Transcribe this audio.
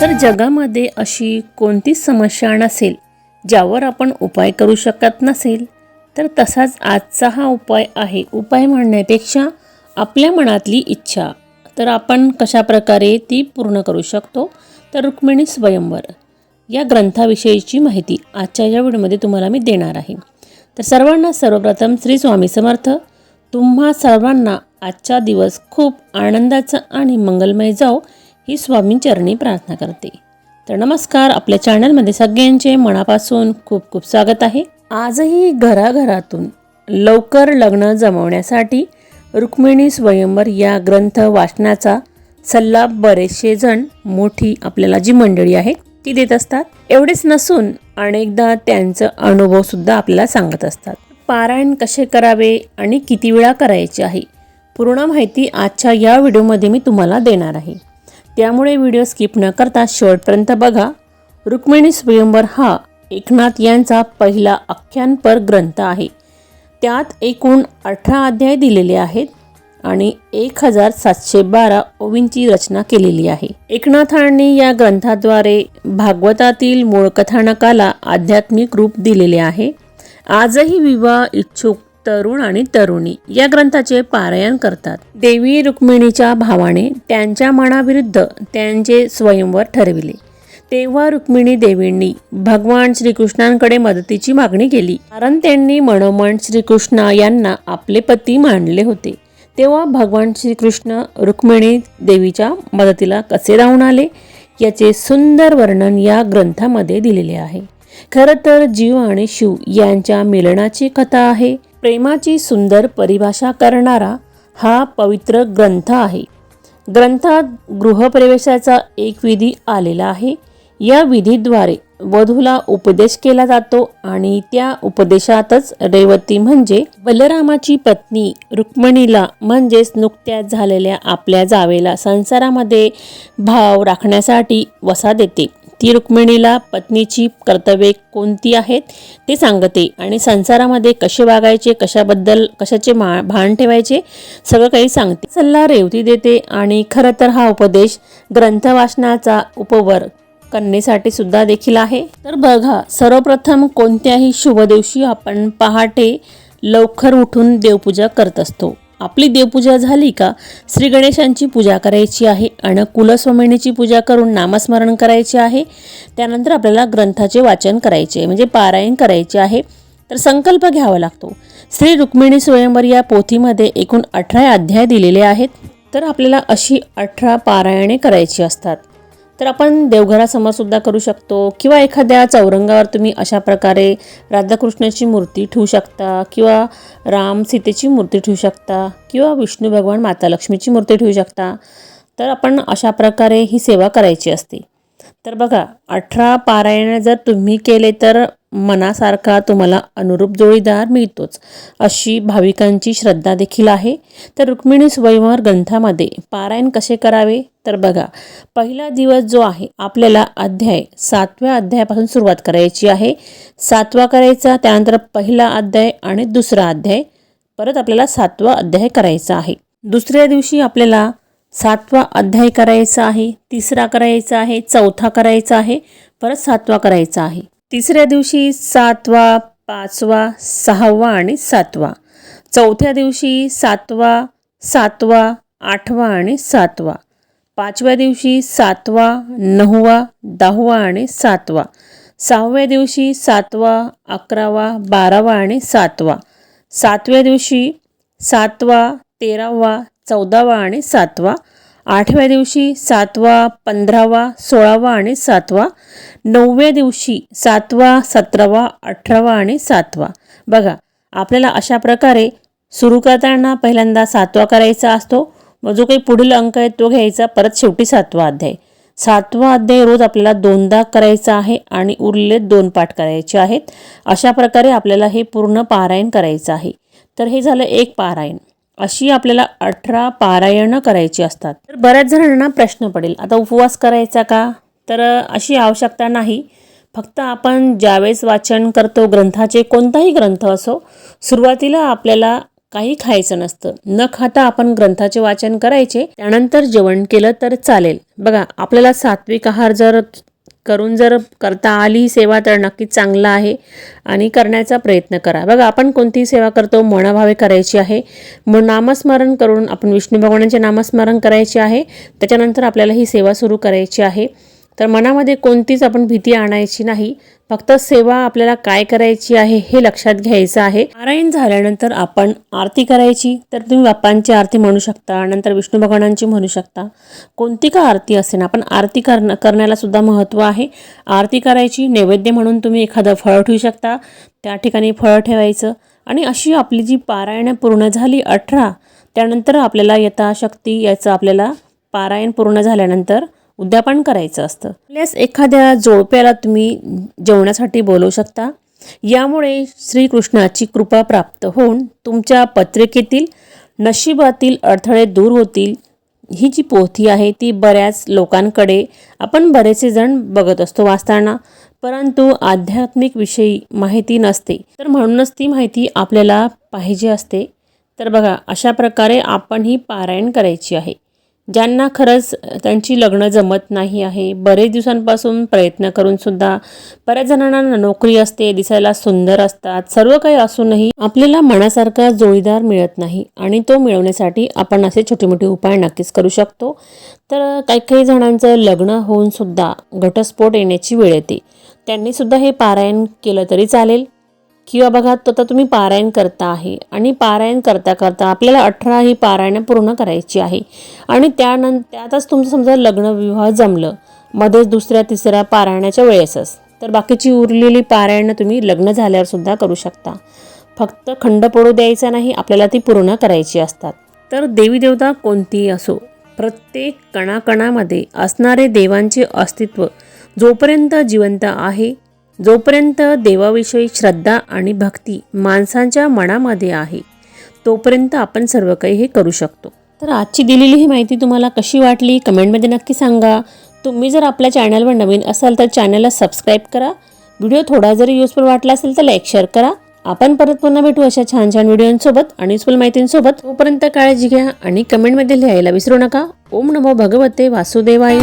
तर जगामध्ये अशी कोणतीच समस्या नसेल ज्यावर आपण उपाय करू शकत नसेल तर तसाच आजचा हा उपाय आहे. उपाय म्हणण्यापेक्षा आपल्या मनातली इच्छा. तर आपण कशाप्रकारे ती पूर्ण करू शकतो? तर रुक्मिणी स्वयंवर. या ग्रंथाविषयीची माहिती आजच्या या व्हिडिओमध्ये तुम्हाला मी देणार आहे. तर सर्वांना सर्वप्रथम श्री स्वामी समर्थ. तुम्हा सर्वांना आजचा दिवस खूप आनंदाचा आणि मंगलमय जाओ. ही स्वामींचरणी प्रार्थना करते. तर नमस्कार आपल्या चॅनलमध्ये सगळ्यांचे मनापासून खूप खूप स्वागत आहे. आजही घराघरातून लवकर लग्न जमवण्यासाठी रुक्मिणी स्वयंवर या ग्रंथ वाचनाचा सल्ला बरेचसे जण मोठी आपल्याला जी मंडळी आहे ती देत असतात. एवढेच नसून अनेकदा त्यांचं अनुभव सुद्धा आपल्याला सांगत असतात. पारायण कसे करावे आणि किती वेळा करायचे आहे पूर्ण माहिती आजच्या या व्हिडिओमध्ये मी तुम्हाला देणार आहे. त्यामुळे व्हिडिओ स्किप न करता शेवटपर्यंत बघा. रुक्मिणी स्वयंवर हा एकनाथ यांचा पहिला आख्यानपर ग्रंथ आहे. त्यात एकूण अठरा अध्याय दिलेले आहेत आणि एक हजार सातशे बारा ओवींची रचना केलेली आहे. एकनाथांनी या ग्रंथाद्वारे भागवतातील मूळ कथानकाला आध्यात्मिक रूप दिलेले आहे. आजही विवाह इच्छुक तरुण आणि तरुणी या ग्रंथाचे पारायण करतात. देवी रुक्मिणीच्या भावाने त्यांच्या मनाविरुद्ध त्यांचे स्वयंवर ठरविले. तेव्हा रुक्मिणी देवींनी भगवान श्रीकृष्णांकडे मदतीची मागणी केली. कारण त्यांनी मनोमन श्रीकृष्ण यांना आपले पती मानले होते. तेव्हा भगवान श्रीकृष्ण रुक्मिणी देवीच्या मदतीला कसे राहून आले? याचे सुंदर वर्णन या ग्रंथामध्ये दिलेले आहे. खरं तर जीव आणि शिव यांच्या मिलनाची कथा आहे. प्रेमाची सुंदर परिभाषा करणारा हा पवित्र ग्रंथ आहे. ग्रंथात गृहप्रवेशाचा एक विधी आलेला आहे. या विधीद्वारे वधूला उपदेश केला जातो आणि त्या उपदेशातच रेवती म्हणजे बलरामाची पत्नी रुक्मिणीला म्हणजेच नुकत्याच झालेल्या आपल्या जावेला संसारामध्ये भाव राखण्यासाठी वसा देते. ती रुक्मिणीला पत्नीची कर्तव्ये कोणती आहेत ते सांगते आणि संसारामध्ये कसे वागायचे कशाबद्दल कशाचे मा भान ठेवायचे सगळं काही सांगते. सल्ला रेवती देते आणि खरं तर हा उपदेश ग्रंथवाचनाचा उपवर कन्येसाठी सुद्धा देखील आहे. तर बघा सर्वप्रथम कोणत्याही शुभ दिवशी आपण पहाटे लवकर उठून देवपूजा करत असतो. आपली देवपूजा झाली का? श्री गणेशांची पूजा करायची आहे. आणि कुलस्वामिनीची पूजा करून नामस्मरण करायचे आहे. त्यानंतर आपल्याला ग्रंथाचे वाचन करायचे आहे म्हणजे पारायण करायचे आहे. तर संकल्प घ्यावा लागतो. श्री रुक्मिणी स्वयंवर या पोथीमध्ये एकूण अठरा अध्याय दिलेले आहेत. तर आपल्याला अशी अठरा पारायणे करायची असतात. तर आपण देवघरासमोर सुद्धा करू शकतो. किंवा एखाद्या चौरंगावर तुम्ही अशा प्रकारे राधाकृष्णाची मूर्ती ठेवू शकता किंवा राम सीतेची मूर्ती ठेवू शकता किंवा विष्णू भगवान माता लक्ष्मीची मूर्ती ठेवू शकता. तर आपण अशा प्रकारे ही सेवा करायची असते. तर बघा अठरा पारायण जर तुम्ही केले तर मनासारखा तुम्हाला अनुरूप जोडीदार मिळतोच अशी भाविकांची श्रद्धा देखील आहे. तर रुक्मिणी स्वयंवर ग्रंथामध्ये पारायण कसे करावे? तर बघा पहिला दिवस जो आहे आपल्याला अध्याय सातव्या अध्यायापासून सुरुवात करायची आहे. सातवा करायचा त्यानंतर पहिला अध्याय आणि दुसरा अध्याय परत आपल्याला सातवा अध्याय करायचा आहे. दुसऱ्या दिवशी आपल्याला सातवा अध्याय करायचा आहे तिसरा करायचा आहे चौथा करायचा आहे परत सातवा करायचा आहे. तिसऱ्या दिवशी सातवा पाचवा सहावा आणि सातवा. चौथ्या दिवशी सातवा सातवा आठवा आणि सातवा. पाचव्या दिवशी सातवा नववा दहावा आणि सातवा. सहाव्या दिवशी सातवा अकरावा बारावा आणि सातवा. सातव्या दिवशी सातवा तेरावा चौदावा आणि सातवा. आठव्या दिवशी सातवा पंधरावा सोळावा आणि सातवा. नवव्या दिवशी सातवा सतरावा अठरावा आणि सातवा. बघा आपल्याला अशा प्रकारे सुरू करताना पहिल्यांदा सातवा करायचा असतो. मग जो काही पुढील अंक आहे तो घ्यायचा. परत शेवटी सातवा अध्याय. सातवा अध्याय रोज आपल्याला दोनदा करायचा आहे आणि उरलेले दोन पाठ करायचे आहेत. अशा प्रकारे आपल्याला हे पूर्ण पारायण करायचं आहे. तर हे झालं एक पारायण. अशी आपल्याला अठरा पारायणं करायची असतात. तर बऱ्याच जणांना प्रश्न पडेल आता उपवास करायचा का? तर अशी आवश्यकता नाही. फक्त आपण ज्यावेळेस वाचन करतो ग्रंथाचे कोणताही ग्रंथ असो सुरुवातीला आपल्याला काही खायचं नसतं. न खाता आपण ग्रंथाचे वाचन करायचे त्यानंतर जेवण केलं तर चालेल. बघा आपल्याला सात्विक आहार जर करून जर करता आली सेवा तर नक्कीच चांगलं आहे आणि करण्याचा प्रयत्न करा. बघा आपण कोणतीही सेवा करतो मनाभावे करायची आहे. मग नामस्मरण करून आपण विष्णू भगवानांचे नामस्मरण करायचे आहे. त्याच्यानंतर आपल्याला ही सेवा सुरू करायची आहे. तर मनामध्ये कोणतीच आपण भीती आणायची नाही. फक्त सेवा आपल्याला काय करायची आहे हे लक्षात घ्यायचं आहे. पारायण झाल्यानंतर आपण आरती करायची. तर तुम्ही बाप्पांची आरती म्हणू शकता नंतर विष्णू भगवानांची म्हणू शकता. कोणती का आरती असे ना आपण आरती करण करण्याला सुद्धा महत्त्व आहे. आरती करायची नैवेद्य म्हणून तुम्ही एखादं फळं ठेवू शकता. त्या ठिकाणी फळं ठेवायचं. आणि अशी आपली जी पारायणं पूर्ण झाली अठरा त्यानंतर आपल्याला यथाशक्ती याचं आपल्याला पारायण पूर्ण झाल्यानंतर उद्यापन करायचं असतं. आपल्यास एखाद्या जोडप्याला तुम्ही जेवणासाठी बोलवू शकता. यामुळे श्रीकृष्णाची कृपा प्राप्त होऊन तुमच्या पत्रिकेतील नशिबातील अडथळे दूर होतील. ही जी पोथी आहे ती बऱ्याच लोकांकडे आपण बरेचसे जण बघत असतो वाचताना. परंतु आध्यात्मिक विषयी माहिती नसते. तर म्हणूनच ती माहिती आपल्याला पाहिजे असते. तर बघा अशा प्रकारे आपण ही पारायण करायची आहे. ज्यांना खरंच त्यांची लग्न जमत नाही आहे बरेच दिवसांपासून प्रयत्न करूनसुद्धा बऱ्याच जणांना नोकरी असते दिसायला सुंदर असतात सर्व काही असूनही आपल्याला मनासारखा जोडीदार मिळत नाही आणि तो मिळवण्यासाठी आपण असे छोटे मोठे उपाय नक्कीच करू शकतो. तर काही काही जणांचं लग्न होऊन सुद्धा घटस्फोट येण्याची वेळ येते. त्यांनीसुद्धा हे पारायण केलं तरी चालेल. किंवा बघा तो आता तुम्ही पारायण करता आहे आणि पारायण करता करता आपल्याला अठरा ही पारायणं पूर्ण करायची आहे. आणि त्यानंतर त्यातच तुमचं समजा लग्न विवाह जमलं मध्येच दुसऱ्या तिसऱ्या पारायणाच्या वेळेसच. तर बाकीची उरलेली पारायणं तुम्ही लग्न झाल्यावर सुद्धा करू शकता. फक्त खंड पडू द्यायचा नाही आपल्याला ती पूर्ण करायची असतात. तर देवी देवता कोणतीही असो प्रत्येक कणाकणामध्ये असणारे देवांचे अस्तित्व जोपर्यंत जिवंत आहे जोपर्यंत देवाविषयी श्रद्धा आणि भक्ती माणसांच्या मनामध्ये आहे तोपर्यंत आपण सर्व काही हे करू शकतो. तर आजची दिलेली ही माहिती तुम्हाला कशी वाटली कमेंटमध्ये नक्की सांगा. तुम्ही जर आपल्या चॅनलवर नवीन असाल तर चॅनलला सबस्क्राईब करा. व्हिडिओ थोडा जरी युजफुल वाटला असेल तर लाईक शेअर करा. आपण परत पुन्हा भेटू अशा छान छान व्हिडिओंसोबत आणि युजफुल माहितींसोबत. तोपर्यंत काळजी घ्या आणि कमेंटमध्ये लिहायला विसरू नका. ओम नमो भगवते वासुदेवाय.